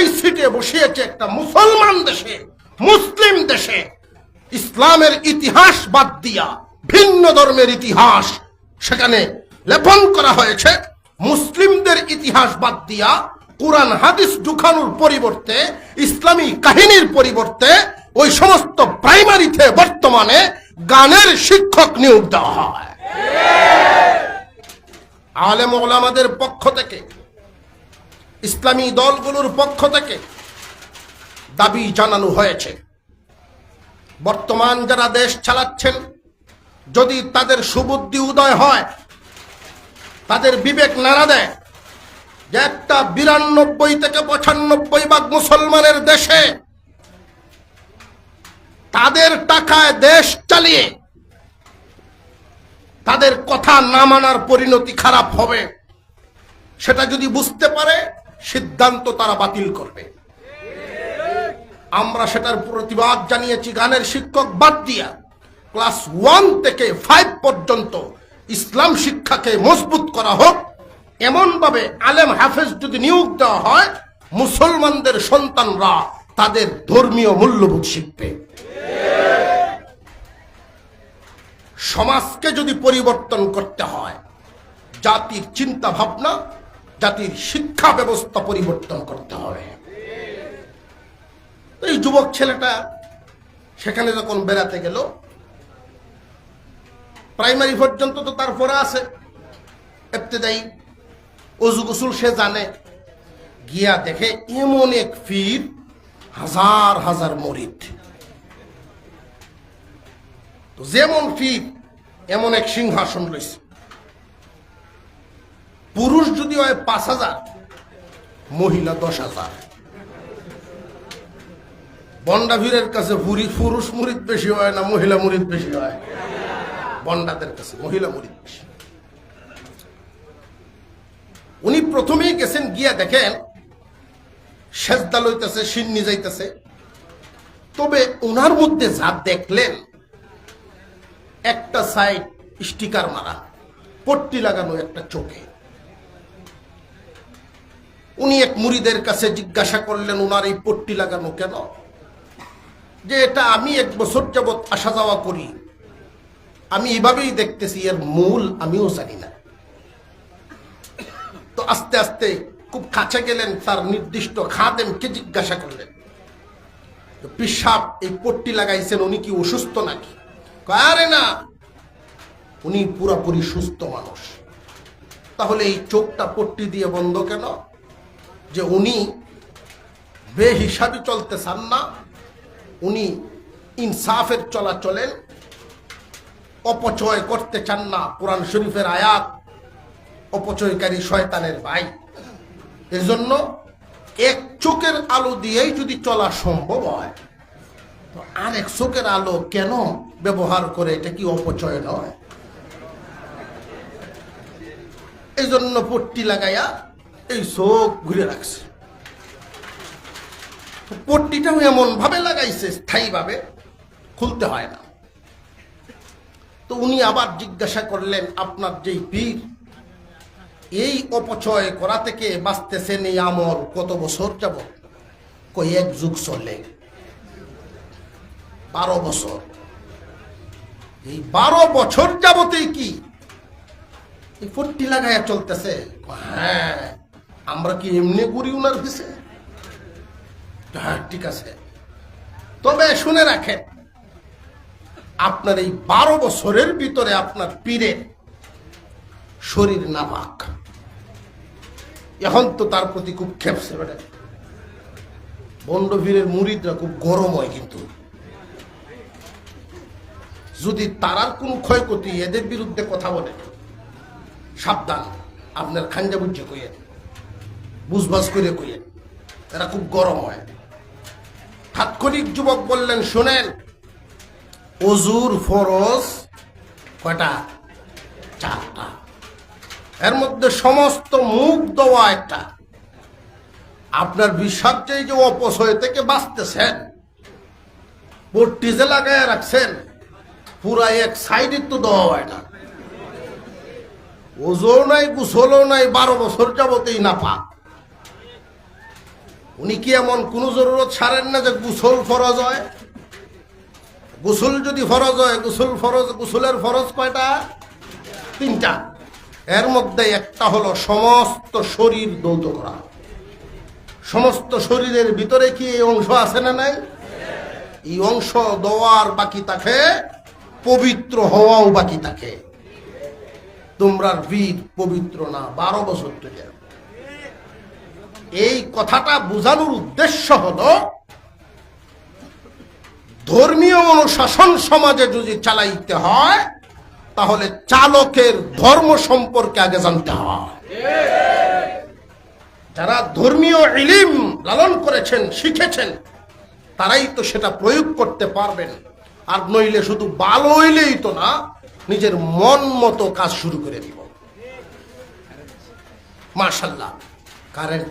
সেই সিটে বসিয়েছে একটা মুসলমান দেশে, মুসলিম দেশে। ইসলামের ইতিহাস বাদ দিয়া ভিন্ন ধর্মের ইতিহাস সেখানে লেপন করা হয়েছে। মুসলিমদের ইতিহাস বাদ দিয়া কোরআন, হাদিস ঢুকানোর পরিবর্তে, ইসলামী কাহিনীর পরিবর্তে ওই সমস্ত প্রাইমারিতে বর্তমানে গানের শিক্ষক নিয়োগ দেওয়া হয়। আলেম ওলামাদের পক্ষ থেকে ইসলামী দলগুলোর পক্ষ থেকে দাবি জানানো হয়েছে। বর্তমান যারা দেশ চালাচ্ছেন, যদি তাদের সুবুদ্ধি উদয় হয়, তাদের বিবেক নাড়া দেয় যে একটা বিরানব্বই থেকে পঁচানব্বই ভাগ মুসলমানের দেশে তাদের টাকায় দেশ চালিয়ে তাদের কথা না মানার পরিণতি খারাপ হবে। সেটা যদি বুঝতে পারে সিদ্ধান্ত তারা বাতিল করবে। আমরা সেটার প্রতিবাদ জানিয়েছি, গানের শিক্ষক বাদ দিয়া। ক্লাস ওয়ান থেকে ফাইভ পর্যন্ত ইসলাম শিক্ষাকে মজবুত করা হোক। এমনভাবে আলেম হাফেজ যদি নিয়োগ দেওয়া হয়, মুসলমানদের সন্তানরা তাদের ধর্মীয় মূল্যবোধ শিখবে। সমাজকে যদি পরিবর্তন করতে হয়, জাতির চিন্তা ভাবনা জাতির শিক্ষা ব্যবস্থা পরিবর্তন করতে হবে। এই যুবক ছেলেটা সেখানে যখন বেড়াতে গেল প্রাইমারি পর্যন্ত তো তারপরে আছে। এফতেদায়ী অজু গোসুল সে জানে। গিয়া দেখে এমন এক ফির হাজার হাজার মরিদ। তো যেমন ফির এমন এক সিংহাসন রয়েছে। পুরুষ যদি হয় পাঁচ হাজার, মহিলা দশ হাজার। বন্ডা বন্ডাভীরের কাছে পুরুষ মুরিদ বেশি হয় না মহিলা মুরিদ বেশি হয়? বন্ডাদের কাছে মহিলা মুরিদ বেশি। উনি প্রথমেই গেছেন, গিয়া দেখেন, সেজদা লইতেছে, সিন্নি যাইতেছে। তবে ওনার মধ্যে যা দেখলেন, একটা সাইড স্টিকার মারা, পট্টি লাগানো একটা চোখে। উনি এক মুড়িদের কাছে জিজ্ঞাসা করলেন ওনার এই পট্টি লাগানো কেন? যে এটা আমি এক বছর যাবৎ আসা যাওয়া করি। আমি এভাবেই দেখতেছি, এর মূল আমিও জানি না। তো আস্তে আস্তে খুব কাছে গেলেন, তার নির্দিষ্ট খাদেমকে জিজ্ঞাসা করলেন। পিসাব এই পট্টি লাগাইছেন, উনি কি অসুস্থ নাকি? আরে না, উনি পুরোপুরি সুস্থ মানুষ। তাহলে এই চোখটা পট্টি দিয়ে বন্ধ কেন? যে উনি বেহিসাবি চলতে চান না, উনি ইনসাফের চলা চলেন অপচয় করতে চান না কোরআন শরীফের আয়াত, অপচয়কারী শয়তানের ভাই। এজন্য এক চোখের আলো দিয়েই যদি চলা সম্ভব হয়, তো আরেক চোখের আলো কেন ব্যবহার করে এটা কি অপচয় নয়? এই জন্য পট্টি লাগাইয়া এই চোখ ঘুরে রাখছে। পট্টিটাও এমন ভাবে লাগাইছে, স্থায়ীভাবে খুলতে হয় না। তো উনি আবার জিজ্ঞাসা করলেন, আপনার যেই পীর, এই অপচয় করা থেকে বাঁচতেছেন এই আমল কত বছর যাব কই, এক যুগ চলে। বারো বছর। এই বারো বছর যাবতেই কি? এই লাগাইয়া চলতেছে? হ্যাঁ আমরা কি এমনি করি উনার পিছে? হ্যাঁ ঠিক আছে। তবে শুনে রাখেন, আপনার এই বারো বছরের ভিতরে আপনার পীরের শরীর নাপাক। এখন তো তার প্রতি খুব খেপছে বেটা। বন্ডবীরের মুড়িদরা খুব গরম হয় কিন্তু। যদি তারার কোনো ক্ষয়ক্ষতি এদের বিরুদ্ধে কথা বলে, সাবধান, আপনার খাঞ্জা কইয়েন। বুঝবাস করে কইয়েন এরা খুব গরম হয়। তাৎক্ষণিক যুবক বললেন, শোনেন, অজুর ফরজ কয়টা? চারটা। এর মধ্যে সমস্ত মুখ দেওয়া একটা। আপনার বিশ্বাস যে যে অপচয় থেকে বাঁচতেছেন, পট্টি যে লাগায় রাখছেন, পুরা এক সাইডে তো দেওয়া হয় না। নাই গুসলও নাই, বারো বছর যাবতেই না পাক উনি কি এমন কোন জরুরত সারেন না যে গুসল ফরজ হয়? গোসল যদি ফরজ হয়, গোসল ফরজ, গোসলের ফরজ কয়টা? তিনটা। এর মধ্যে একটা হলো সমস্ত শরীর দৌত করা। সমস্ত শরীরের ভিতরে কি এই অংশ আছে না নাই? এই অংশ দেওয়ার বাকি থাকে, পবিত্র হওয়াও বাকি থাকে। তোমরা বীর পবিত্র না, বারো বছর থেকে। এই কথাটা বোঝানোর উদ্দেশ্য হলো, ধর্মীয় অনুশাসন সমাজে যদি চালাইতে হয়, তাহলে চালকের ধর্ম সম্পর্কে আগে জানতে হয়। যারা ধর্মীয় ইলিম লালন করেছেন, শিখেছেন, তারাই তো সেটা প্রয়োগ করতে পারবেন। আর নইলে শুধু ভালো হইলেই তো না, নিজের মন মতো কাজ শুরু করে দিব। মাশাল্লাহ কারেন্ট